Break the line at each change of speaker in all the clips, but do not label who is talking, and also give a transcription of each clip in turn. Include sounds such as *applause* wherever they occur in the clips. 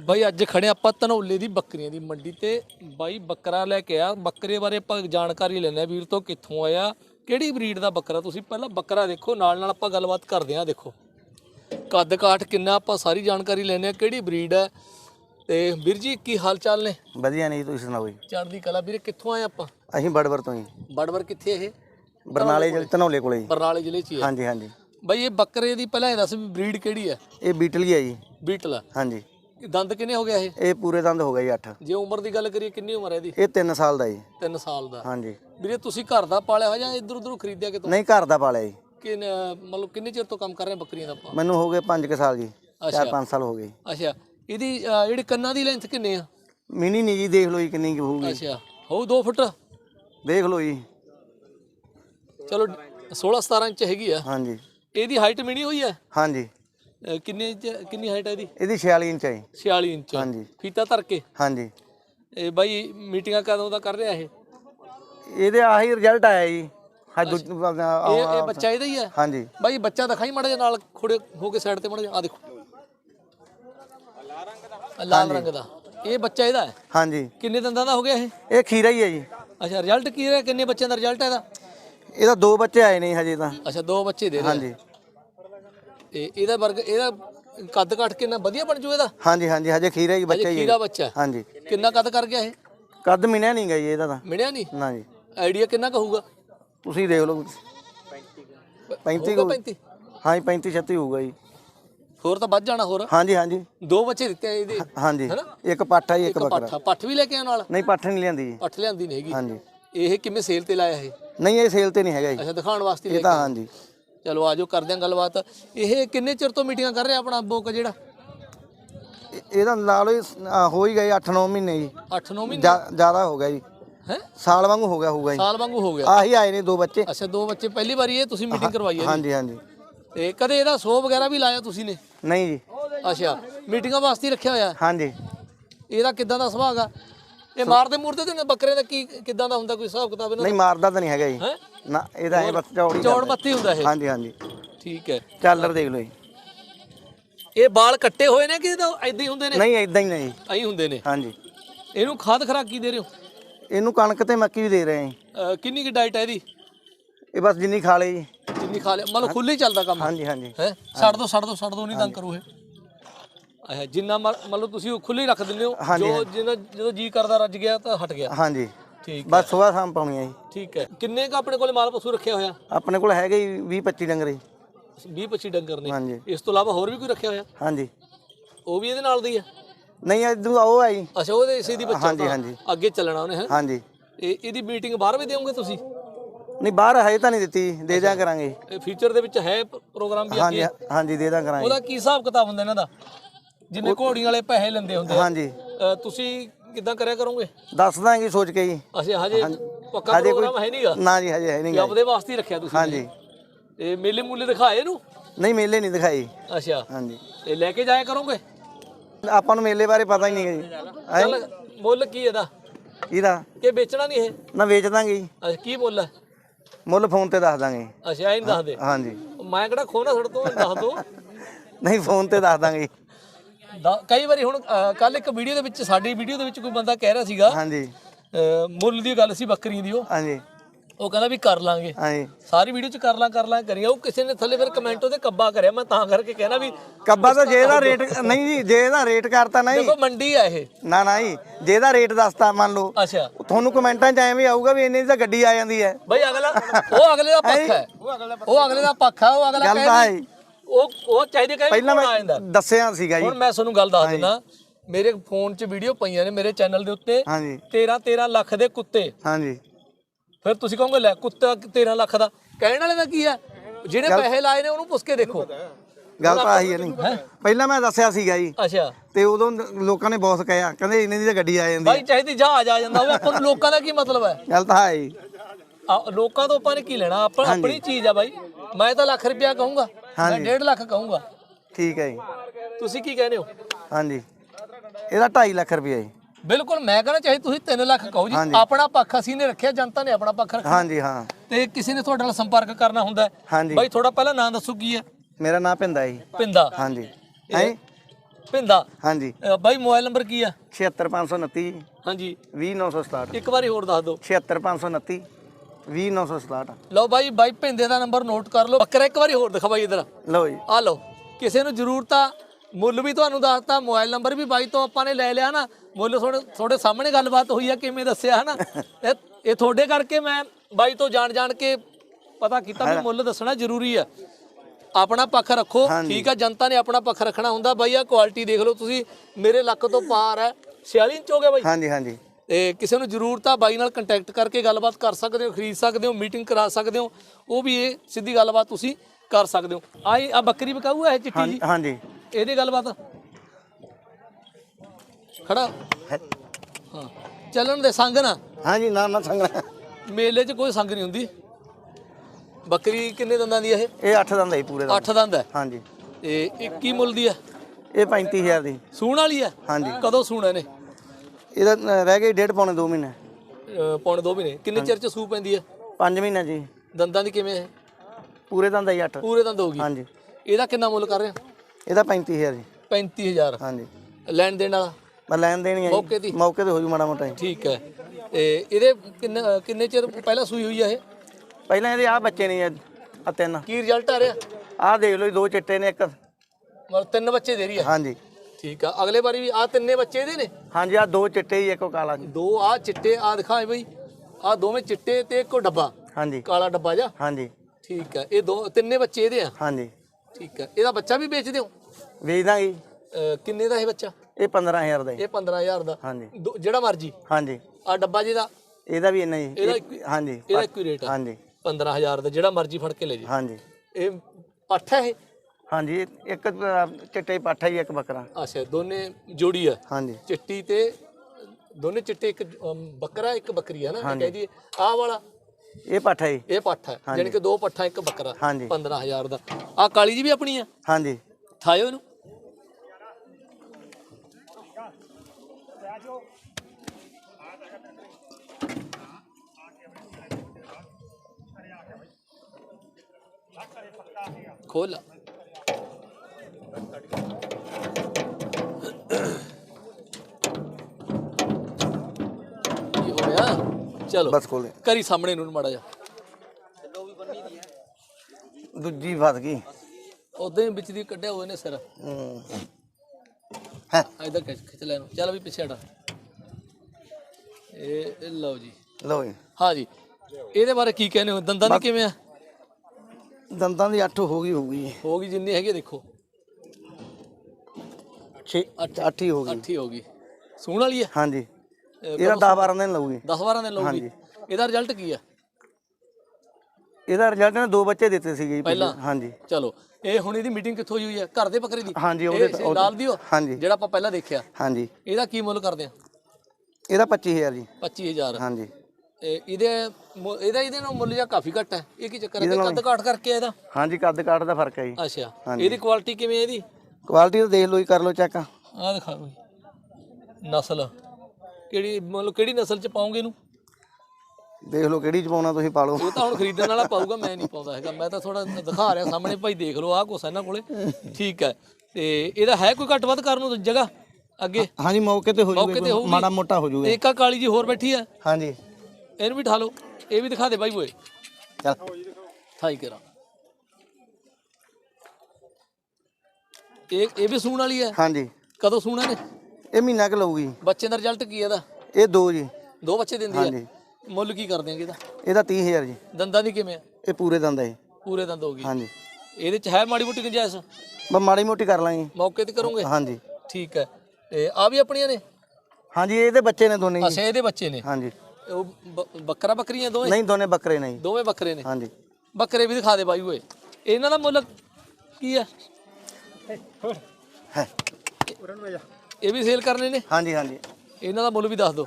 ਬਾਈ ਅੱਜ ਖੜੇ ਆਪਾਂ ਧਨੌਲੇ ਦੀ ਬੱਕਰੀਆਂ ਦੀ ਮੰਡੀ ਤੇ। ਬਾਈ ਬੱਕਰਾ ਲੈ ਕੇ ਆ। ਬੱਕਰੇ ਬਾਰੇ ਆਪਾਂ ਜਾਣਕਾਰੀ ਲੈਣੇ ਆ ਵੀਰ ਤੋਂ ਕਿੱਥੋਂ ਆਇਆ? ਕਿਹੜੀ ਬਰੀਡ ਦਾ ਬੱਕਰਾ? ਤੁਸੀਂ ਪਹਿਲਾਂ ਬੱਕਰਾ ਦੇਖੋ ਨਾਲ ਨਾਲ ਆਪਾਂ ਗੱਲਬਾਤ ਕਰਦੇ ਆ ਦੇਖੋ। ਕੱਦ ਕਾਠ ਕਿੰਨਾ ਆਪਾਂ ਸਾਰੀ ਜਾਣਕਾਰੀ ਲੈਣੇ ਆ ਕਿਹੜੀ ਬਰੀਡ ਹੈ? ਤੇ ਵੀਰ ਜੀ ਕੀ ਹਾਲ ਚਾਲ ਨੇ?
ਵਧੀਆ ਨਹੀਂ ਤੁਸੀਂ ਸੁਣਾਓ ਜੀ?
ਚੜ੍ਹਦੀ ਕਲਾ। ਵੀਰੇ ਕਿੱਥੋਂ ਆਏ ਆਪਾਂ?
ਅਸੀਂ ਬੜਵਰ ਤੋਂ ਜੀ।
ਬੜਵਰ ਕਿੱਥੇ ਇਹ?
ਬਰਨਾਲੇ ਜ਼ਿਲ੍ਹੇ ਧਨੌਲੇ ਕੋਲੇ ਜੀ।
ਬਰਨਾਲੇ ਜ਼ਿਲ੍ਹੇ 'ਚ ਹੀ ਹੈ।
ਹਾਂਜੀ ਹਾਂਜੀ।
ਬਾਈ ਇਹ ਬੱਕਰੇ ਦੀ ਪਹਿਲਾਂ ਇਹ ਦੱਸ ਵੀ ਬਰੀਡ ਕਿਹੜੀ ਹੈ?
ਇਹ ਬੀਟਲੀ ਹੈ ਜੀ।
ਬੀਟਲ।
ਹਾਂਜੀ।
ਦੰਦ ਕਿੰਨੇ ਹੋ ਗਿਆ ਇਹ?
ਇਹ ਪੂਰੇ ਦੰਦ ਹੋ ਗਏ ਜੀ 8
ਜੇ ਉਮਰ ਦੀ ਗੱਲ ਕਰੀਏ ਕਿੰਨੀ ਉਮਰ ਹੈ ਇਹਦੀ?
ਇਹ 3 ਸਾਲ ਦਾ ਜੀ।
3 ਸਾਲ ਦਾ।
ਹਾਂਜੀ।
ਵੀਰੇ ਤੁਸੀਂ ਘਰ ਦਾ ਪਾਲਿਆ ਹੋਇਆ ਜਾਂ ਇਧਰ ਉਧਰੋਂ ਖਰੀਦਿਆ ਕਿਤੋਂ?
ਨਹੀਂ ਘਰ ਦਾ ਪਾਲਿਆ ਜੀ।
ਕਿ ਮਤਲਬ ਕਿੰਨੇ ਚਿਰ ਤੋਂ ਕੰਮ ਕਰ ਰਹੇ ਬੱਕਰੀਆਂ ਦਾ ਆਪਾਂ?
ਮੈਨੂੰ ਹੋ ਗਏ 5 ਸਾਲ ਜੀ।
ਅੱਛਾ।
4-5 ਸਾਲ ਹੋ ਗਏ
ਅੱਛਾ। ਇਹਦੀ ਜਿਹੜੀ ਕੰਨਾਂ ਦੀ ਲੈਂਥ ਕਿੰਨੇ ਆ?
ਮਿਨੀ ਨਹੀਂ ਜੀ ਦੇਖ ਲਓ ਜੀ ਕਿੰਨੀ ਕੁ ਹੋਊਗੀ।
ਅੱਛਾ। ਹੋਊ 2 ਫੁੱਟ?
ਦੇਖ ਲਓ ਜੀ।
ਚਲੋ 16 17 ਇੰਚ ਹੈਗੀ ਆ।
ਹਾਂਜੀ।
ਇਹਦੀ ਹਾਈਟ ਮਿਣੀ ਹੋਈ ਹੈ?
ਹਾਂਜੀ।
ਅਹ, ਕਿੰਨੇ ਇੰਚ ਕਿੰਨੀ ਹਾਈਟ ਹੈ ਇਹਦੀ?
ਇਹਦੀ 46 ਇੰਚ ਹੈ ਜੀ।
46 ਇੰਚ
ਹਾਂਜੀ।
ਫੀਤਾ ਧਰ ਕੇ?
ਹਾਂਜੀ।
ਇਹ ਬਾਈ ਮੀਟਿੰਗਾਂ ਕਦੋਂ ਦਾ ਕਰ ਰਿਹਾ ਇਹ?
ਇਹਦੇ ਆਹੀ ਰਿਜ਼ਲਟ ਆਇਆ ਜੀ। ਹਾਂ ਦੂ-
ਇਹ ਇਹ ਬੱਚਾ ਇਹਦਾ ਹੀ ਹੈ
ਹਾਂਜੀ।
ਬਾਈ ਬੱਚਾ ਦਿਖਾਈ ਮੜਾ ਜੇ ਨਾਲ ਖੋੜੇ ਹੋ ਕੇ ਸਾਈਡ ਤੇ ਮੜਾ ਆ ਦੇਖੋ। ਆਹ ਲਾਲ ਰੰਗ ਦਾ। ਇਹ ਬੱਚਾ ਇਹਦਾ ਹੈ?
ਹਾਂਜੀ।
ਕਿੰਨੇ ਦੰਦਾਂ ਦਾ ਹੋ ਗਿਆ ਇਹ?
ਇਹ ਖੀਰਾ ਹੀ ਹੈ ਜੀ।
ਅੱਛਾ ਰਿਜ਼ਲਟ ਕੀ ਰਿਹਾ? ਕਿੰਨੇ ਬੱਚਿਆਂ ਦਾ ਰਿਜ਼ਲਟ ਹੈ ਇਹਦਾ?
ਇਹਦਾ ਦੋ ਬੱਚੇ ਆਏ ਨੇ ਹਜੇ ਤਾਂ।
ਅੱਛਾ ਦੋ ਬੱਚੇ ਦੇ ਰਹੇ
ਹਾਂਜੀ।
ਤੇ ਇਹਦਾ ਵਰਗ ਇਹਦਾ ਕੱਦ ਕੱਟ ਕਿੰਨਾ ਵਧੀਆ ਬਣ ਜੂ ਇਹਦਾ?
ਹਾਂਜੀ ਹਾਂਜੀ ਹਜੇ ਖੀਰਾ ਹੀ ਬੱਚਾ ਹੀ ਹੈ
ਖੀਰਾ ਬੱਚਾ ਹੈ।
ਹਾਂਜੀ।
ਕਿੰਨਾ ਕੱਦ ਕਰ ਗਿਆ ਇਹ?
ਕੱਦ ਮਿਣਿਆ ਨਹੀਂ ਗਾ ਜੀ ਇਹਦਾ ਤਾਂ।
ਮਿਲਿਆ ਨਹੀਂ?
ਨਾ ਜੀ।
ਆਈਡੀਆ ਕਿੰਨਾ ਕਹੂਗਾ
ਤੁਸੀਂ ਦੇਖ ਲਓ। 35
ਹੋਊਗਾ 35
ਹਾਂ ਜੀ 35 36 ਹੋਊਗਾ ਜੀ।
ਹੋਰ ਤਾਂ ਵੱਧ ਜਾਣਾ ਹੋਰ।
ਹਾਂਜੀ ਹਾਂਜੀ।
ਦੋ ਬੱਚੇ ਦਿੱਤੇ ਆ ਇਹਦੇ।
ਹਾਂਜੀ।
ਹੈਨਾ?
ਇੱਕ ਪਾਠਾ ਜੀ ਇੱਕ ਬੱਕਰਾ।
ਪੱਠਾ ਪੱਠ ਵੀ ਲੈ ਕੇ ਆ ਨਾਲ
ਨਹੀਂ ਪਾਠਾ ਨਹੀਂ ਲਿਆਂਦੀ ਜੀ।
ਪੱਠ ਲਿਆਂਦੀ ਨਹੀਂ ਹੈਗੀ।
ਹਾਂਜੀ।
ਇਹ ਕਿਵੇਂ ਸੇਲ ਤੇ ਲਾਇਆ ਇਹ?
ਨਹੀਂ ਇਹ ਸੇਲ ਤੇ ਨਹੀਂ ਹੈਗਾ ਜੀ।
ਅੱਛਾ ਦਿਖਾਉਣ ਵਾਸਤੇ ਲੈ
ਇਹ
ਕੇ
ਤਾਂ ਹਾਂਜੀ।
ਚਲੋ ਆਜੋ ਕਰਦੇ ਆਂ ਗੱਲਬਾਤ। ਇਹ ਕਿੰਨੇ ਚਿਰ ਤੋਂ ਮੀਟਿੰਗਾਂ ਕਰ ਰਿਹਾ ਆਪਣਾ ਬੋਕ ਜਿਹੜਾ?
ਇਹ- ਇਹਦਾ ਲਾ ਲਓ ਜੀ, ਆ, ਹੋ ਹੀ ਗਏ 8-9 ਮਹੀਨੇ ਜੀ।
8-9 ਮਹੀਨੇ?
ਜ਼ਿਆਦਾ ਹੋ ਗਿਆ ਜੀ।
ਹੈ?
ਸਾਲ ਵਾਂਗੂ ਹੋ ਗਿਆ ਹੋਊਗਾ ਜੀ।
ਸਾਲ ਵਾਂਗੂ ਹੋ ਗਿਆ।
ਆਹੀ ਆਏ ਨੇ ਦੋ ਬੱਚੇ।
ਅੱਛਾ ਦੋ ਬੱਚੇ। ਪਹਿਲੀ ਵਾਰੀ ਇਹ ਤੁਸੀਂ ਮੀਟਿੰਗ ਕਰਵਾਈ ਹੈ
ਹਾਂਜੀ ਹਾਂਜੀ।
ਤੇ ਕਦੇ ਇਹਦਾ ਸੋ ਵਗੈਰਾ ਵੀ ਲਾਇਆ ਤੁਸੀਂ ਨੇ?
ਨਹੀਂ ਜੀ।
ਅੱਛਾ ਮੀਟਿੰਗਾਂ ਵਾਸਤੇ ਹੀ ਰੱਖਿਆ ਹੋਇਆ?
ਹਾਂਜੀ।
ਇਹਦਾ ਕਿੱਦਾਂ ਦਾ ਸੁਭਾਅ ਹੈਗਾ? ਇਹ ਮਾਰਦੇ ਮੂਰਦੇ ਤੇ ਬੱਕਰੇ ਦਾ ਕੀ ਕਿੱਦਾਂ ਦਾ ਹੁੰਦਾ ਕੋਈ ਹਿਸਾਬ ਕਿਤਾਬ ਇਹਨਾਂ
ਨਹੀਂ ਮਾਰਦਾ ਤਾਂ ਨਹੀਂ ਹੈਗਾ ਜੀ।
ਹੈ?
ਨਾ ਇਹਦਾ ਇਹ ਬਸ ਚੌੜੀ
ਚੌੜ ਮੱਤੀ ਹੁੰਦਾ ਇਹ।
ਹਾਂਜੀ ਹਾਂਜੀ।
ਠੀਕ ਹੈ।
ਚਾਲਰ ਦੇਖ ਲਓ ਜੀ।
ਇਹ ਵਾਲ ਕੱਟੇ ਹੋਏ ਨੇ ਕਿ ਇਹਦਾ ਐਦਾਂ ਹੀ ਹੁੰਦੇ ਨੇ?
ਨਹੀਂ ਇਦਾਂ ਹੀ ਨਹੀਂ
ਐਂ ਹੁੰਦੇ ਨੇ।
ਹਾਂਜੀ।
ਇਹਨੂੰ ਖਾਦ ਖਰਾਕ ਕੀ ਦੇ ਰਹੇ ਹੋ?
ਇਹਨੂੰ ਕਣਕ ਤੇ ਮੱਕੀ ਵੀ ਦੇ ਰਹੇ ਜੀ।
ਅਹ ਕਿੰਨੀ ਕੀ ਡਾਈਟ ਹੈ ਇਹਦੀ?
ਇਹ ਬਸ ਜਿੰਨੀ ਖਾ ਲਈ ਜੀ।
ਜਿੰਨੀ ਖਾ ਲਿਆ। ਮਤਲਬ ਖੁੱਲੇ ਹੀ ਚੱਲਦਾ ਕੰਮ।
ਹਾਂਜੀ ਹਾਂਜੀ।
ਹੈ? ਛੱਡ ਦੋ ਛੱਡ ਦੋ ਛੱਡ ਦੋ ਨਹੀਂ ਤੰਗ ਕਰੂ ਇਹ। ਅੱਛਾ ਜਿੰਨਾ ਮਰ- ਮਤਲਬ ਤੁਸੀਂ ਉਹ ਖੁੱਲੇ ਹੀ ਰੱਖ ਦਿੰਦੇ ਹੋ।
ਹਾਂਜੀ,
ਜੋ ਜਿੰਨਾ ਜਦੋਂ ਜੀ ਕਰਦਾ ਰੱਜ ਗਿਆ ਤਾਂ ਹਟ ਗਿਆ।
ਹਾਂਜੀ।
ਠੀਕ
ਬਸ ਸਵੇਰ ਸ਼ਾਮ ਪਾਉਣੀ ਆ ਜੀ।
ਠੀਕ ਹੈ। ਕਿੰਨੇ ਕ ਆਪਣੇ ਕੋਲੇ ਮਾਲ ਪਸ਼ੂ ਰੱਖਿਆ ਹੋਇਆ
ਆਪਣੇ ਕੋਲ ਹੈਗੇ ਜੀ 20 25 ਡੰਗਰ ਜੀ।
20 25 ਡੰਗਰ ਨੇ।
ਹਾਂਜੀ।
ਇਸ ਤੋਂ ਇਲਾਵਾ ਹੋਰ ਵੀ ਕੋਈ ਰੱਖਿਆ ਹੋਇਆ?
ਹਾਂਜੀ।
ਉਹ ਵੀ ਇਹਦੇ ਨਾਲ ਦੀ ਹੈ
ਨਹੀਂ ਇਦੋਂ ਉਹ ਆ ਜੀ।
ਅੱਛਾ ਉਹਦੇ ਇਸੇ ਦੀ ਬੱਚਾ
ਹਾਂਜੀ, ਹਾਂਜੀ।
ਅੱਗੇ ਚੱਲਣਾ ਉਹਨੇ ਹੈ?
ਹਾਂਜੀ।
ਇਹ ਇਹਦੀ ਮੀਟਿੰਗ ਬਾਹਰ ਵੀ ਦੇਵੋਗੇ ਤੁਸੀਂ?
ਨਹੀਂ ਬਾਹਰ ਹਜੇ ਤਾਂ ਨਹੀਂ ਦਿੱਤੀ। ਦੇ ਦਿਆਂ ਕਰਾਂਗੇ।
ਇਹ ਫਿਊਚਰ ਦੇ ਵਿੱਚ ਹੈ ਪ- ਪ੍ਰੋਗਰਾਮ ਵੀ
ਹਾਂਜੀ
ਅੱਗੇ
ਹਾਂਜੀ ਦੇ ਦਿਆਂ ਕਰਾਂਗੇ।
ਉਹਦਾ ਕੀ ਹਿਸਾਬ ਕਿਤਾਬ ਹੁੰਦਾ ਇਹਨਾਂ ਦਾ? ਜਿੰਨੇ ਘੋੜੀਆਂ ਵਾਲੇ ਪੈਸੇ ਲੈਂਦੇ ਹੁੰਦੇ ਆ।
ਹਾਂਜੀ।
ਅ, ਤੁਸੀਂ ਕਿੱਦਾਂ ਕਰਿਆ ਕਰੋਗੇ?
ਦੱਸ ਦਾਂਗੇ ਸੋਚ ਕੇ ਜੀ।
ਅਸੀਂ ਹਜੇ ਪੱਕਾ ਪ੍ਰੋਗਰਾਮ ਹੈ ਨਹੀਂਗਾ
ਨਾ ਜੀ ਹਜੇ ਹੈ ਨਹੀਂ
ਕਿ ਆਪਦੇ ਵਾਸਤੇ ਹੀ ਰੱਖਿਆ ਤੁਸੀਂ
ਹਾਂਜੀ।
ਇਹ? ਮੇਲੇ ਮੂਲੇ ਦਿਖਾਏ ਇਹਨੂੰ?
ਨਹੀਂ ਮੇਲੇ ਨਹੀਂ ਦਿਖਾਈ
ਅੱਛਾ।
ਹਾਂਜੀ।
ਇਹ ਲੈ ਕੇ ਜਾਇਆ ਕਰੋਗੇ?
ਆਪਾਂ ਨੂੰ ਮੇਲੇ ਬਾਰੇ ਪਤਾ ਹੀ ਨਹੀਂ ਜੀ।
ਚੱਲ ਮੁੱਲ ਕੀ ਇਹਦਾ?
ਇਹਦਾ?
ਕਿ ਵੇਚਣਾ ਨਹੀਂ ਇਹ?
ਨਾ ਵੇਚ ਦਾਂਗੇ ਜੀ।
ਅੱਛਾ ਕੀ ਮੁੱਲ ਹੈ?
ਮੁੱਲ ਫੋਨ ਤੇ ਦੱਸ ਦਾਂਗੇ।
ਅੱਛਾ ਇਹ ਨਹੀਂ ਦੱਸਦੇ?
ਹਾਂਜੀ।
ਮੈਂ ਕਿਹੜਾ ਖੋਣਾ ਛੱਡ ਤੋਂ ਦੱਸ ਦੋ।
ਨਹੀਂ ਫੋਨ ਤੇ ਦੱਸ ਦਾਂਗੇ
ਦਾ- ਕਈ ਵਾਰੀ ਹੁਣ ਕੱਲ ਇੱਕ ਵੀਡੀਓ ਦੇ ਵਿੱਚ ਸਾਡੀ ਵੀਡੀਓ ਦੇ ਵਿੱਚ ਕੋਈ ਬੰਦਾ ਕਹਿ ਰਿਹਾ ਸੀਗਾ
ਹਾਂਜੀ।
ਅ, ਮੁੱਲ ਦੀ ਗੱਲ ਸੀ ਬੱਕਰੀ ਦੀ ਉਹ।
ਹਾਂਜੀ।
ਉਹ ਕਹਿੰਦਾ ਵੀ ਕਰ ਲਾਂਗੇ।
ਹਾਂਜੀ।
ਸਾਰੀ ਵੀਡੀਓ ਚ ਕਰ ਲਾਂ ਕਰ ਲਾਂ ਕਰੀਏ ਉਹ ਕਿਸੇ ਨੇ ਥੱਲੇ ਫਿਰ ਕਮੈਂਟ ਉਹਦੇ ਕੱਬਾ ਕਰਿਆ। ਮੈਂ ਤਾਂ ਕਰਕੇ ਕਹਿਣਾ ਵੀ
ਕੱਬਾ ਤਾਂ ਜੇ ਇਹਦਾ ਰੇਟ ਨਹੀਂ ਜੀ ਜੇ ਇਹਦਾ ਰੇਟ ਕਰਤਾ ਨਹੀਂ।
ਦੇਖੋ ਮੰਡੀ ਆ ਇਹ।
ਨਾ ਨਾ ਜੀ ਜੇ ਇਹਦਾ ਰੇਟ ਦੱਸਤਾ ਮੰਨ ਲਓ।
ਅੱਛਾ।
ਤੁਹਾਨੂੰ ਕਮੈਂਟਾਂ 'ਚ ਐਵੇਂ ਆਊਗਾ ਵੀ ਇੰਨੇ ਦੀ ਤਾਂ ਗੱਡੀ ਆ ਜਾਂਦੀ ਹੈ।
ਬਈ ਅਗਲਾ ਉਹ ਅਗਲੇ ਦਾ ਪੱਖ ਹੈ। ਉਹ ਅਗਲੇ ਦਾ ਪੱਖ ਹੈ ਉਹ ਅਗਲਾ
ਗੱਲ ਤਾਂ ਹੈ
ਉਹ ਉਹ ਚਾਹੀਦੇ ਕਹੇ
ਪਹਿਲਾਂ ਮੈਂ ਦੱਸਿਆ ਸੀਗਾ ਜੀ।
ਹੁਣ ਮੈਂ ਤੁਹਾਨੂੰ ਗੱਲ ਦੱਸ ਦਿੰਦਾ ਮੇਰੇ ਫੋਨ 'ਚ ਵੀਡੀਓ ਪਈਆਂ ਨੇ ਮੇਰੇ ਚੈਨਲ ਦੇ ਉੱਤੇ।
ਹਾਂਜੀ।
13 13 ਲੱਖ ਦੇ ਕੁੱਤੇ।
ਹਾਂਜੀ।
ਫਿਰ ਤੁਸੀਂ ਕਹੋਗੇ ਲੈ ਕੁੱਤਾ 13 ਲੱਖ ਦਾ। ਕਹਿਣ ਵਾਲੇ ਦਾ ਕੀ ਹੈ? ਜਿਹੜੇ ਪੈਸੇ ਲਾਏ ਨੇ ਉਹਨੂੰ ਪੁੱਛ ਕੇ ਦੇਖੋ।
ਗੱਲ ਤਾਂ ਆਹੀ ਹੈ ਨਹੀਂ ਪਹਿਲਾਂ ਮੈਂ ਦੱਸਿਆ ਸੀਗਾ ਜੀ।
ਅੱਛਾ।
ਤੇ ਉਦੋਂ ਲੋਕਾਂ ਨੇ ਬਹੁਤ ਕਹਿਆ ਕਹਿੰਦੇ ਇੰਨੇ ਦੀ ਤਾਂ ਗੱਡੀ ਆ ਜਾਂਦੀ
ਬਾਈ ਚਾਹੀਦੀ ਜਹਾਜ਼ ਆ ਜਾਂਦਾ। ਉਹ ਆਪਾਂ ਨੂੰ ਲੋਕਾਂ ਦਾ ਕੀ ਮਤਲਬ ਹੈ?
ਗੱਲ ਤਾਂ ਹੈ
ਲੋਕਾਂ ਤੋਂ ਆਪਾਂ ਨੇ ਕੀ ਲੈਣਾ? ਆਪਾਂ ਆਪਣੀ ਚੀਜ਼ ਆ ਬਾਈ। ਮੈਂ ਤਾਂ ਲੱਖ ਰੁਪਇਆ ਕਹੂੰਗਾ। ਮੈਂ 1.5 ਲੱਖ ਕਹੂੰਗਾ।
ਠੀਕ ਹੈ ਜੀ।
ਤੁਸੀਂ ਕੀ ਕਹਿੰਦੇ ਹੋ?
ਹਾਂਜੀ। ਇਹਦਾ 2.5 ਲੱਖ ਰੁਪਏ ਜੀ।
ਬਿਲਕੁਲ ਮੈਂ ਕਹਿੰਦਾ ਚਾਹੇ ਤੁਸੀਂ 3 ਲੱਖ ਕਹੋ ਜੀ। ਆਪਣਾ ਪੱਖ ਅਸੀਂ ਨੇ ਰੱਖਿਆ ਜਨਤਾ ਨੇ ਆਪਣਾ ਪੱਖ ਰੱਖਿਆ।
ਹਾਂਜੀ ਹਾਂ।
ਤੇ ਕਿਸੇ ਨੇ ਤੁਹਾਡੇ ਨਾਲ ਸੰਪਰਕ ਕਰਨਾ ਹੁੰਦਾ ਹੈ।
ਹਾਂਜੀ।
ਬਾਈ ਥੋੜਾ ਪਹਿਲਾਂ ਨਾਂ ਦੱਸੋ ਕੀ ਹੈ?
ਮੇਰਾ ਨਾਂ ਪਿੰਦਾ ਜੀ।
ਪਿੰਦਾ
ਹਾਂਜੀ। ਹੈ?
ਪਿੰਦਾ
ਹਾਂਜੀ।
ਅ, ਬਾਈ ਮੋਬਾਈਲ ਨੰਬਰ ਕੀ ਆ
76529
ਹਾਂਜੀ।
20967
ਇੱਕ ਵਾਰੀ ਹੋਰ ਦੱਸ ਦਿਓ।
76529 20967
ਲਓ ਬਾਈ ਬਾਈ ਪਿੰਦੇ ਦਾ ਨੰਬਰ ਨੋਟ ਕਰ ਲਓ। ਬੱਕਰਾ ਇੱਕ ਵਾਰੀ ਹੋਰ ਦਿਖਾ ਬਾਈ ਇਧਰ।
ਲਓ ਜੀ।
ਆ ਲਓ। ਕਿਸੇ ਨੂੰ ਜ਼ਰੂਰਤ ਆ ਮੁੱਲ ਵੀ ਤੁਹਾਨੂੰ ਦੱਸਤਾ ਮੋਬਾਈਲ ਨੰਬਰ ਵੀ ਬਾਈ ਤੋਂ ਆਪਾਂ ਨੇ ਲੈ ਲਿਆ ਨਾ ਮੁੱਲ ਤੁਹਾਡੇ ਸਾਹਮਣੇ ਗੱਲਬਾਤ ਹੋਈ ਆ ਕਿਵੇਂ ਦੱਸਿਆ ਹਨਾ? *laughs* ਇਹ ਇਹ ਤੁਹਾਡੇ ਕਰਕੇ ਮੈਂ ਬਾਈ ਤੋਂ ਜਾਣ ਜਾਣ ਕੇ ਪਤਾ ਕੀਤਾ ਵੀ ਮੁੱਲ ਦੱਸਣਾ ਜ਼ਰੂਰੀ ਆ। ਆਪਣਾ ਪੱਖ ਰੱਖੋ ਠੀਕ ਆ ਜਨਤਾ ਨੇ ਆਪਣਾ ਪੱਖ ਰੱਖਣਾ ਹੁੰਦਾ ਬਾਈ ਆ ਕੁਆਲਿਟੀ ਦੇਖ ਲਓ ਤੁਸੀਂ ਮੇਰੇ ਲੱਕ ਤੋਂ ਪਾਰ ਹੈ 46 ਇੰਚ ਹੋ ਗਿਆ ਬਾਈ।
ਹਾਂਜੀ ਹਾਂਜੀ।
ਤੇ ਕਿਸੇ ਨੂੰ ਜ਼ਰੂਰਤ ਆ ਬਾਈ ਨਾਲ ਕੰਟੈਕਟ ਕਰਕੇ ਗੱਲਬਾਤ ਕਰ ਸਕਦੇ ਹੋ ਖਰੀਦ ਸਕਦੇ ਹੋ ਮੀਟਿੰਗ ਕਰਾ ਸਕਦੇ ਹੋ ਉਹ ਵੀ ਇਹ ਸਿੱਧੀ ਗੱਲਬਾਤ ਤੁਸੀਂ ਕਰ ਸਕਦੇ ਹੋ। ਆਈ ਆ ਬੱਕਰੀ ਬਕਾਊ ਹੈ ਚਿੱਟੀ ਜੀ?
ਹਾਂਜੀ।
ਇਹਦੀ ਗੱਲਬਾਤ। ਖੜਾ।
ਹੈ।
ਚੱਲਣ ਦੇ ਸੰਗ ਨਾ।
ਹਾਂਜੀ ਨਾ ਨਾ ਸੰਗਣਾ
ਮੇਲੇ 'ਚ ਕੋਈ ਸੰਗ ਨਹੀਂ ਹੁੰਦੀ। ਬੱਕਰੀ ਕਿੰਨੇ ਦੰਦਾਂ ਦੀ ਹੈ ਇਹ?
ਇਹ 8 ਦੰਦ ਹੈ ਜੀ ਪੂਰੇ ਦਾ
8 ਦੰਦ ਹੈ
ਹਾਂਜੀ।
ਤੇ ਇਹ ਕੀ ਮੁੱਲ ਦੀ ਹੈ
ਇਹ 35000 ਦੀ।
ਸੂਣ ਵਾਲੀ ਹੈ
ਹਾਂਜੀ।
ਕਦੋਂ ਸੂਣਾ ਨੇ?
ਇਹਦਾ ਰਹਿ ਗਏ ਡੇਢ ਪੌਣੇ 2 ਮਹੀਨੇ।
ਅਹ ਪੌਣੇ 2 ਮਹੀਨੇ। ਕਿੰਨੇ ਚਿਰ 'ਚ ਸੂ ਪੈਂਦੀ ਹੈ?
5 ਮਹੀਨੇ ਜੀ।
ਦੰਦਾਂ ਦੀ ਕਿਵੇਂ ਹੈ?
ਪੂਰੇ ਦੰਦ ਹੈ 8
ਪੂਰੇ ਦੰਦ ਹੋਗੀ
ਹਾਂਜੀ।
ਇਹਦਾ ਕਿੰਨਾ ਮੁੱਲ ਕਰ ਰਹੇ ਹੋ?
ਇਹਦਾ 35000 ਜੀ।
35000
ਹਾਂਜੀ।
ਲੈਣ ਦੇਣ ਵਾਲਾ?
ਮੈਂ ਲੈਣ ਦੇਣੀ ਹੈ।
ਮੌਕੇ ਦੀ?
ਮੌਕੇ ਤੇ ਹੋ ਜੂ ਮਾੜਾ ਮੋਟਾ ਜੀ।
ਠੀਕ ਹੈ। ਤੇ ਇਹਦੇ ਕਿੰਨੇ ਕਿੰਨੇ ਚਿਰ ਪਹਿਲਾਂ ਸੂਈ ਹੋਈ ਹੈ ਇਹ?
ਪਹਿਲਾਂ ਇਹਦੇ ਆ ਬੱਚੇ ਨੇ ਆ ਤਿੰਨ।
ਕੀ ਰਿਜ਼ਲਟ ਆ ਰਿਹਾ?
ਆਹ ਦੇਖ ਲਓ ਜੀ, ਦੋ ਚਿੱਟੇ ਨੇ ਇੱਕ।
ਮਤਲਬ ਤਿੰਨ ਬੱਚੇ ਦੇ ਰਹੀ ਹੈ?
ਹਾਂਜੀ।
ਠੀਕ ਆ। ਅਗਲੇ ਵਾਰੀ ਵੀ ਆ ਤਿੰਨੇ ਬੱਚੇ ਇਹਦੇ ਨੇ?
ਹਾਂਜੀ ਆ ਦੋ ਚਿੱਟੇ ਜੀ ਇੱਕ ਕਾਲਾ ਜੀ।
ਦੋ ਆ ਚਿੱਟੇ ਆ ਦਿਖਾਏ ਬਈ। ਆ ਦੋਵੇਂ ਚਿੱਟੇ ਤੇ ਇੱਕੋ ਡੱਬਾ।
ਹਾਂਜੀ।
ਕਾਲਾ ਡੱਬਾ ਜਾ
ਹਾਂਜੀ।
ਠੀਕ ਹੈ ਇਹ ਦੋ ਤਿੰਨੇ ਬੱਚੇ ਇਹਦੇ ਆ?
ਹਾਂਜੀ।
ਠੀਕ ਹੈ ਇਹਦਾ ਬੱਚਾ ਵੀ ਵੇਚਦੇ ਹੋ
ਵੇਚ ਦਾਂਗੇ
ਅਹ ਕਿੰਨੇ ਦਾ ਇਹ ਬੱਚਾ?
ਇਹ 15000 ਦਾ ਜੀ।
ਇਹ 15000 ਦਾ।
ਹਾਂਜੀ।
ਦੋ- ਜਿਹੜਾ ਮਰਜ਼ੀ।
ਹਾਂਜੀ।
ਆ ਡੱਬਾ ਜਿਹਦਾ?
ਇਹਦਾ ਵੀ ਇੰਨਾ ਜੀ।
ਇਹਦਾ
ਇਹ-
ਇੱਕੋ-
ਹਾਂਜੀ।
ਇਹਦਾ ਇੱਕੋ ਹੀ ਰੇਟ ਆ।
ਹਾਂਜੀ।
15000 ਦਾ। ਜਿਹੜਾ ਮਰਜ਼ੀ ਫੜ ਕੇ ਲੈ ਜੀ
ਹਾਂਜੀ।
ਇਹ ਪੱਠ ਹੈ ਇਹ?
ਹਾਂਜੀ ਇੱਕ ਚਿੱਟੇ ਪਾਠਾ ਜੀ ਇੱਕ ਬੱਕਰਾ।
ਅੱਛਾ ਦੋਨੇ ਜੋੜੀ ਆ?
ਹਾਂਜੀ।
ਚਿੱਟੀ ਤੇ ਦੋਨੇ ਚਿੱਟੇ ਇੱਕ ਅਮ, ਬੱਕਰਾ ਇੱਕ ਬੱਕਰੀ ਹੈ ਨਾ? ਕਹਿ ਦਈਏ ਆਹ ਵਾਲਾ?
ਇਹ ਪਾਠਾ ਜੀ।
ਇਹ ਪੱਠ ਹੈ ਯਾਨੀ ਕਿ ਦੋ ਪੱਠਾ ਇੱਕ ਬੱਕਰਾ।
ਹਾਂਜੀ।
15000 ਦਾ। ਆਹ ਕਾਲੀ ਜੀ ਵੀ ਆਪਣੀ ਆ?
ਹਾਂਜੀ।
ਥਾਇਓ ਇਹਨੂੰ। ਖੋਲ ਕੀ ਹੋ ਗਿਆ ਚਲੋ
ਬਸ ਖੋਲੇ
ਕਰੀ ਸਾਹਮਣੇ ਨੂੰ ਮਾੜਾ ਜਾ
ਦੂਜੀ ਫਸ ਗਈ।
ਉਦਾਂ ਹੀ ਵਿੱਚ ਦੀ ਕੱਢਿਆ ਹੋਏ ਨੇ ਸਿਰ।
ਹੂੰ? ਹੈ
ਇਧਰ ਖਿੱਚ ਖਿੱਚ ਲੈ ਨੂੰ ਚੱਲ ਵੀ ਪਿੱਛੇ ਹਟ। ਇਹ ਇਹ ਲਓ ਜੀ।
ਲਓ ਜੀ।
ਹਾਂ ਜੀ। ਇਹਦੇ ਬਾਰੇ ਕੀ ਕਹਿੰਦੇ ਹੋ? ਦੰਦਾਂ ਦੀ ਕਿਵੇਂ ਆ?
ਦੰਦਾਂ ਦੀ 8 ਹੋ ਗਈ ਹੋਊਗੀ
ਹੋ ਗਈ ਜਿੰਨੀ ਹੈਗੀ ਆ, ਦੇਖੋ।
6 8 ਹੀ ਹੋ ਗਈ।
ਅੱਠੀ ਹੋ ਗਈ। ਸੂਣ ਵਾਲੀ ਹੈ?
ਹਾਂਜੀ। ਇਹਦਾ 10 12 ਦਿਨ ਲਊਗੀ।
10 12 ਦਿਨ ਲਊਗੀ।
ਹਾਂਜੀ।
ਇਹਦਾ ਰਿਜ਼ਲਟ ਕੀ ਆ
ਇਹਦਾ ਰਿਜ਼ਲਟ ਨੇ ਦੋ ਬੱਚੇ ਦਿੱਤੇ ਸੀਗੇ ਜੀ
ਪਹਿਲਾਂ?
ਹਾਂਜੀ।
ਚਲੋ ਇਹ ਹੁਣ ਇਹਦੀ ਮੀਟਿੰਗ ਕਿੱਥੋਂ ਹੋਈ ਹੋਈ ਆ ਘਰ ਦੇ ਬੱਕਰੇ ਦੀ?
ਹਾਂਜੀ,
ਇਹ
ਉਹਦੇ
ਇਸੇ
ਉਹਦੇ-
ਨਾਲ ਦੀ ਓ?
ਹਾਂਜੀ।
ਜਿਹੜਾ ਆਪਾਂ ਪਹਿਲਾਂ ਦੇਖਿਆ।
ਹਾਂਜੀ।
ਇਹਦਾ ਕੀ ਮੁੱਲ ਕਰਦੇ ਆ?
ਇਹਦਾ 25000 ਜੀ।
25000
ਹਾਂਜੀ।
ਇਹ ਇਹਦੇ ਮੁ- ਇਹਦਾ ਇਹਦੇ ਨਾਲ ਮੁੱਲ ਜਾਂ ਕਾਫੀ ਘੱਟ ਹੈ। ਇਹ ਕੀ ਚੱਕਰ ਹੈ? ਕੱਦ ਘਾਟ ਕਰਕੇ ਆ ਇਹਦਾ?
ਹਾਂਜੀ ਕੱਦ ਕਾਠ ਦਾ ਫ਼ਰਕ ਹੈ ਜੀ।
ਅੱਛਾ।
ਹਾਂਜੀ।
ਇਹਦੀ ਕੁਆਲਿਟੀ ਕਿਵੇਂ ਹੈ ਇਹਦੀ?
ਕੁਆਲਿਟੀ ਤਾਂ ਦੇਖ ਲਓ ਜੀ ਕਰ ਲਓ ਚੈੱਕ
ਆਹ ਦਿਖਾ ਬਈ ਨਸਲ। ਕਿਹੜੀ ਮਤਲਬ ਕਿਹੜੀ ਨਸਲ ਚ ਪਾਉਂਗੇ ਇਹਨੂੰ?
ਦੇਖ ਲਓ ਕਿਹੜੀ ਚ ਪਾਉਣਾ ਤੁਸੀਂ ਪਾ ਲਓ।
ਉਹ ਤਾਂ ਹੁਣ ਖਰੀਦਣ ਵਾਲਾ ਪਾਊਗਾ ਮੈਂ ਨਹੀਂ ਪਾਉਂਦਾ ਹੈਗਾ। ਮੈਂ ਤਾਂ ਥੋੜਾ ਦਿਖਾ ਰਿਹਾ ਸਾਹਮਣੇ ਭਾਈ ਦੇਖ ਲਓ ਆਹ ਕੁਛ ਇਹਨਾਂ ਕੋਲੇ। ਠੀਕ ਹੈ। ਤੇ ਇਹਦਾ ਹੈ ਕੋਈ ਘੱਟ ਵੱਧ ਕਰਨ ਨੂੰ ਜਗ੍ਹਾ ਅੱਗੇ?
ਹਾਂਜੀ ਮੌਕੇ ਤੇ ਹੋ
ਮੌਕੇ ਤੇ
ਜੂਗਾ
ਹੋਊਗੀ।
ਮਾੜਾ ਮੋਟਾ ਹੋ ਜੂਗਾ।
ਇੱਕ ਆ ਕਾਲੀ ਜੀ ਹੋਰ ਬੈਠੀ ਹੈ।
ਹਾਂਜੀ।
ਇਹਨੂੰ ਵੀ ਠਾ ਲਓ। ਇਹ ਵੀ ਦਿਖਾ ਦੇ ਬਾਈ ਬੋਏ।
ਚੱਲ।
ਥਾਈ ਕਰਾਂ। ਇਹ ਇਹ ਵੀ ਸੂਣ ਵਾਲੀ ਹੈ?
ਹਾਂਜੀ।
ਕਦੋਂ ਸੂਣਾ ਨੇ
ਇਹ ਮਹੀਨਾ ਕੁ ਲਊਗੀ।
ਬੱਚੇ ਦਾ ਰਿਜ਼ਲਟ ਕੀ ਹੈ ਇਹਦਾ?
ਇਹ ਦੋ ਜੀ।
ਦੋ ਬੱਚੇ ਦਿੰਦੀ ਹੈ?
ਹਾਂਜੀ।
ਮੁੱਲ ਕੀ ਕਰਦੇ ਆਂਗੇ ਇਹਦਾ?
ਇਹਦਾ 30000 ਜੀ।
ਦੰਦਾਂ ਦੀ ਕਿਵੇਂ ਆ
ਇਹ ਪੂਰੇ ਦੰਦ ਹੈ ਜੀ।
ਪੂਰੇ ਦੰਦ ਹੋਗੀ
ਹਾਂਜੀ।
ਇਹਦੇ ਚ ਹੈ ਮਾੜੀ ਮੋਟੀ ਗੁੰਜਾਇਸ਼?
ਬਸ ਮਾੜੀ ਮੋਟੀ ਕਰ ਲਾਂਗੇ।
ਮੌਕੇ ਤੇ ਕਰੋਗੇ?
ਹਾਂਜੀ।
ਠੀਕ ਹੈ। ਤੇ ਆ ਵੀ ਆਪਣੀਆਂ ਨੇ?
ਹਾਂਜੀ ਇਹਦੇ ਬੱਚੇ ਨੇ ਦੋਨੇ ਜੀ।
ਅੱਛਾ ਇਹਦੇ ਬੱਚੇ ਨੇ?
ਹਾਂਜੀ।
ਉਹ ਬ- ਬੱਕਰਾ ਬੱਕਰੀਆਂ ਦੋਵੇਂ?
ਨਹੀਂ ਦੋਨੇ ਬੱਕਰੇ ਨੇ ਜੀ।
ਦੋਵੇਂ ਬੱਕਰੇ ਨੇ?
ਹਾਂਜੀ।
ਬੱਕਰੇ ਵੀ ਦਿਖਾ ਦੇ ਬਾਈ ਓਏ। ਇਹਨਾਂ ਦਾ ਮੁੱਲ ਕੀ
ਹੈ।
ਇਹ ਵੀ ਸੇਲ ਕਰਨੇ ਨੇ?
ਹਾਂਜੀ ਹਾਂਜੀ।
ਇਹਨਾਂ ਦਾ ਮੁੱਲ ਵੀ ਦੱਸ ਦਿਓ।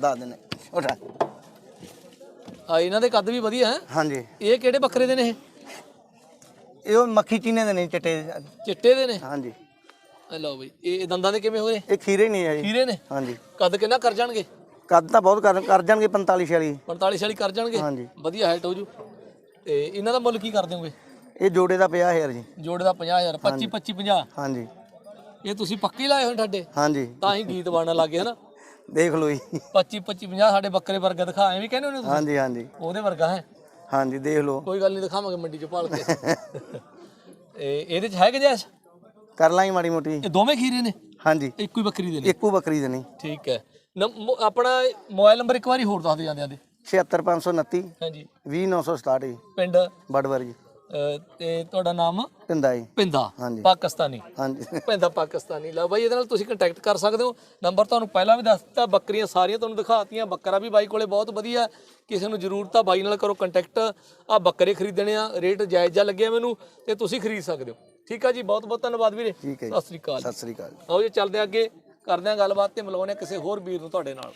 ਦੱਸ ਦਿੰਨੇ ਉਠਾ।
ਆ ਇਹਨਾਂ ਦੇ ਕੱਦ ਵੀ ਵਧੀਆ ਹੈ।
ਹਾਂਜੀ।
ਇਹ ਕਿਹੜੇ ਬੱਕਰੇ ਦੇ ਨੇ ਇਹ?
ਇਹ ਉਹ ਮੱਖੀ ਚੀਨੇ ਦੇ ਨੇ ਚਿੱਟੇ
ਚਿੱਟੇ ਦੇ ਨੇ?
ਹਾਂਜੀ।
ਆ ਲਓ ਬਈ ਇਹ ਦੰਦਾਂ ਦੇ ਕਿਵੇਂ ਹੋਏ?
ਇਹ ਖੀਰੇ ਨਹੀਂ ਹੈ ਜੀ।
ਖੀਰੇ ਨੇ?
ਹਾਂਜੀ।
ਕੱਦ ਕਿੰਨਾ ਕਰ ਜਾਣਗੇ?
ਕੱਦ ਤਾਂ ਬਹੁਤ ਕਰ ਕਰ ਜਾਣਗੇ 45 46
45 ਛਾਲੀ ਕਰ ਜਾਣਗੇ?
ਹਾਂਜੀ।
ਵਧੀਆ ਹਾਈਟ ਹੋ ਜੂ। ਤੇ ਇਹਨਾਂ ਦਾ ਮੁੱਲ ਕੀ ਕਰ ਦਿਓਗੇ?
ਇਹ ਜੋੜੇ ਦਾ 50000 ਜੀ।
ਜੋੜੇ ਦਾ 50000 25 25 50
ਹਾਂਜੀ।
ਇਹ ਤੁਸੀਂ ਪੱਕੇ ਲਾਏ ਹੋਏ ਠੱਡੇ
ਹਾਂਜੀ।
ਤਾਂ ਹੀ ਗੀਤ ਬਣਨ ਲੱਗੇ ਹਨਾ?
ਦੇਖ ਲਓ ਜੀ।
25 25 50 ਸਾਡੇ ਬੱਕਰੇ ਵਰਗਾ ਦਿਖਾ ਐਵੇਂ ਕਹਿੰਦੇ ਉਹਨੇ ਤੁਸੀਂ?
ਹਾਂਜੀ ਹਾਂਜੀ।
ਉਹਦੇ ਵਰਗਾ ਹੈ।
ਹਾਂਜੀ ਦੇਖ ਲਓ।
ਕੋਈ ਗੱਲ ਨਹੀਂ ਦਿਖਾਵਾਂਗੇ ਮੰਡੀ 'ਚ ਭਾਲ ਕੇ। *laughs* ਇਹ ਇਹਦੇ 'ਚ ਹੈ ਕਿ ਜੈਸ?
ਕਰ ਲਾਂਗੇ ਮਾੜੀ ਮੋਟੀ।
ਇਹ ਦੋਵੇਂ ਖੀਰੇ ਨੇ?
ਹਾਂਜੀ।
ਇੱਕੋ ਹੀ ਬੱਕਰੀ ਦੇ ਨੇ?
ਇੱਕੋ ਬੱਕਰੀ ਦੇ ਨਹੀਂ
ਠੀਕ ਹੈ। ਆਪਣਾ ਮੋਬਾਈਲ ਨੰਬਰ ਇੱਕ ਵਾਰੀ ਹੋਰ ਦੱਸ ਦੇ। ਜਾਂਦੇ ਆਂਦੇ
76529
ਹਾਂਜੀ।
20967 ਜੀ।
ਪਿੰਡ?
ਬੜਵਰ ਜੀ।
ਤੇ ਤੁਹਾਡਾ ਨਾਮ?
ਪਿੰਦਾ ਜੀ।
ਪਿੰਦਾ।
ਹਾਂਜੀ।
ਪਾਕਿਸਤਾਨੀ।
ਹਾਂਜੀ।
ਪੈਂਦਾ ਪਾਕਿਸਤਾਨੀ। ਲਓ ਬਾਈ ਇਹਦੇ ਨਾਲ ਤੁਸੀਂ ਕੰਟੈਕਟ ਕਰ ਸਕਦੇ ਹੋ। ਨੰਬਰ ਤੁਹਾਨੂੰ ਪਹਿਲਾਂ ਵੀ ਦੱਸ ਦਿੱਤਾ ਬੱਕਰੀਆਂ ਸਾਰੀਆਂ ਤੁਹਾਨੂੰ ਦਿਖਾਤੀਆਂ ਬੱਕਰਾ ਵੀ ਬਾਈ ਕੋਲੇ ਬਹੁਤ ਵਧੀਆ। ਕਿਸੇ ਨੂੰ ਜ਼ਰੂਰਤ ਆ ਬਾਈ ਨਾਲ ਕਰੋ ਕੰਟੈਕਟ ਆ ਬੱਕਰੇ ਖਰੀਦਣੇ ਆ ਰੇਟ ਜਾਇਜ਼ ਜਿਹਾ ਲੱਗਿਆ ਮੈਨੂੰ ਤੇ ਤੁਸੀਂ ਖਰੀਦ ਸਕਦੇ ਹੋ। ਠੀਕ ਆ ਜੀ ਬਹੁਤ ਬਹੁਤ ਧੰਨਵਾਦ ਵੀਰੇ।
ਠੀਕ ਹੈ ਜੀ।
ਸਤਿ ਸ੍ਰੀ ਅਕਾਲ
ਸਤਿ ਸ੍ਰੀ ਅਕਾਲ
ਆਓ ਜੀ ਚੱਲਦੇ ਹਾਂ ਅੱਗੇ ਕਰਦੇ ਹਾਂ ਗੱਲਬਾਤ ਤੇ ਮਿਲਾਉਂਦੇ ਹਾਂ ਕਿਸੇ ਹੋਰ ਵੀਰ ਨੂੰ ਤੁਹਾਡੇ ਨਾਲ।